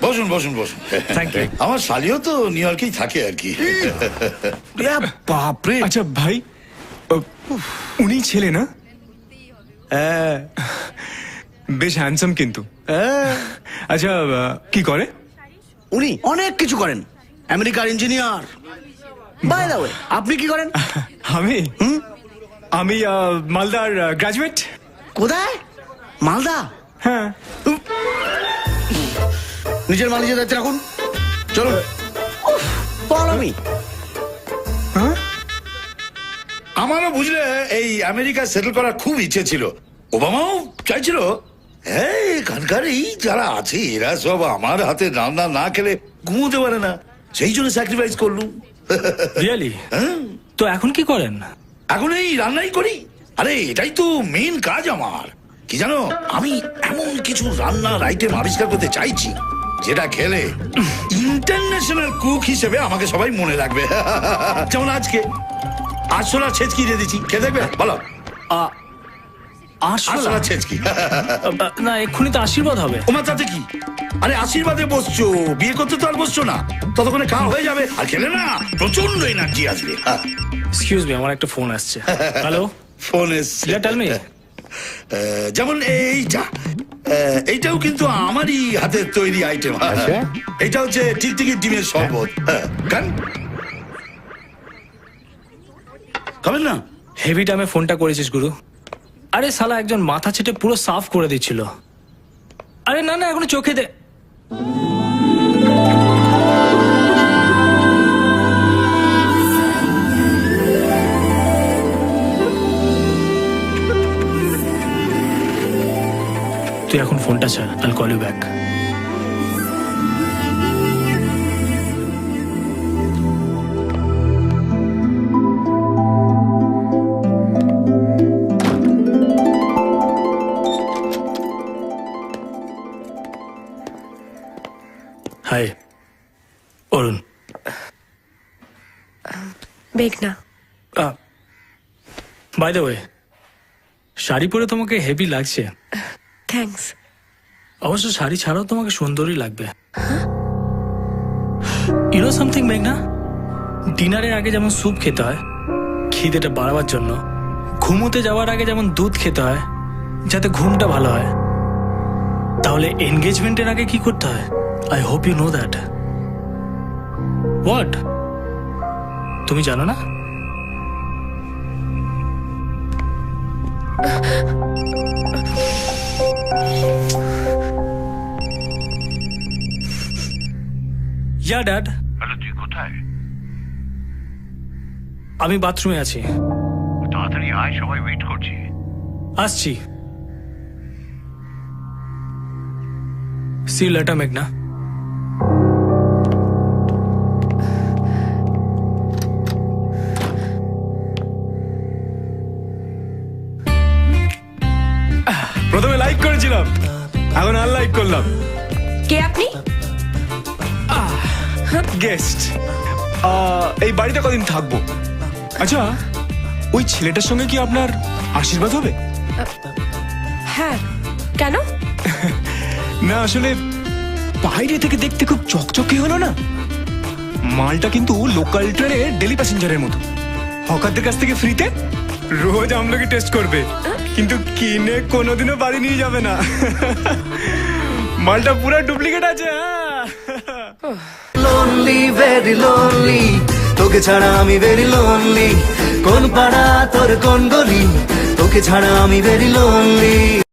বসুন বসুন বসুন। Thank you. আমার শালিও তো নিউ ইয়র্কেই থাকে আর কি। বাপরে। আচ্ছা ভাই ও, উনি ছেলে না? হ্যাঁ। বেশ হ্যান্ডসাম কিন্তু। আচ্ছা আহ, কি করে? উনি অনেক কিছু করেন। আমেরিকার ইঞ্জিনিয়ার। বাই দা ওয়ে আপনি কি করেন? আমি? আমি মালদার গ্রাজুয়েট কোথায়? মালদা? হ্যাঁ। নিজের মাল নিজের দায়িত্বে রাখুন। চলুন। আমি। হ্যাঁ? আমারও বুঝলে এই আমেরিকা সেটেল করার খুব ইচ্ছে ছিল। ওবামাও চাইছিল। এই এখানকার এই যারা আছে এরা সব আমার হাতে রান্না না খেলে ঘুমোতে পারে না। সেই জন্য স্যাক্রিফাইস করলুম। রিয়েলি হ্যাঁ। তো এখন কি করেন? এখন এই রান্নাই করি। আরে এটাই তো মেন কাজ আমার। কি জানো আমি এমন কিছু রান্নার আইটেম আবিষ্কার করতে চাইছি। যেটা খেলে ইন্টারন্যাশনাল কুক হিসেবে আমাকে সবাই মনে রাখবে। যেমন আজকে আরশোলা ছেচকি দিয়ে দিচ্ছি। খেয়ে দেখবে? বলো। আরশোলা? আরশোলা ছেচকি। না এক্ষুনি তো আশীর্বাদ হবে। তোমার তাতে কি? আরে আশীর্বাদে বসছো। বিয়ে করতে তো আর বসছো না। ততক্ষণে খাওয়া হয়ে যাবে। আর খেলে না? প্রচণ্ড এনার্জি আসবে। এক্সকিউজ মি আমার একটা ফোন আসছে। হ্যালো ফোন এসছে। Me. আহ, যেমন এইটা এইটাও কিন্তু আমারই হাতের তৈরি আইটেম এটা হচ্ছে টিকটিকির ডিমের শরবত। হ্যাঁ, খান খাবেন না? হেভি টাইমে ফোনটা করেছিস গুরু। আরে সালা একজন মাথা ছেটে পুরো সাফ করে দিচ্ছিল। আরে না না এখনও চোখে দে। তুই এখন ফোনটা ছাড় I'll call you back hi Arun মেঘনা। বাই দ্য ওয়ে শাড়ি পরে তোমাকে হেভি লাগছে। থ্যাঙ্কস অবশ্য শাড়ি ছাড়াও তোমাকে সুন্দরই লাগবে। ইউনো সামথিং মেঘনা? ডিনারের আগে যেমন স্যুপ খেতে হয়, খিদেটা বাড়াবার জন্য, ঘুমোতে যাওয়ার আগে যেমন দুধ খেতে হয়, যাতে ঘুমটা ভালো হয়। তাহলে এনগেজমেন্টের আগে কি করতে হয়? I hope you know that what তুমি জানো না? ইয়া ড্যাড হ্যালো তুই কোথায়? আমি বাথরুমে আছি। তাড়াতাড়ি আয় সবাই ওয়েট করছি। আসছি। সি লেটার মেঘনা প্রথমে লাইক করেছিলাম এখন আর লাইক করলাম। কে আপনি? গেস্ট এই বাড়িতে কদিন থাকব? আচ্ছা ওই ছেলেটার সঙ্গে কি আপনার আশীর্বাদ হবে? হ্যাঁ কেন? না আসলে বাইরে থেকে দেখতে খুব চকচকে হলো না। মালটা কিন্তু লোকাল ট্রেনে ডেলি প্যাসেঞ্জারের মতো। হকারদের কাছ থেকে ফ্রিতে রোজ আমলকি টেস্ট করবে। কিন্তু কিনে কোনোদিনও বাড়ি নিয়ে যাবে না। মালটা পুরো ডুপ্লিকেট আছে হ্যাঁ। লোনলি ভেরি লোনলি তোকে ছাড়া আমি ভেরি লোনলি কোন পাড়া তোর কোন গলি? তোকে ছাড়া আমি ভেরি লোনলি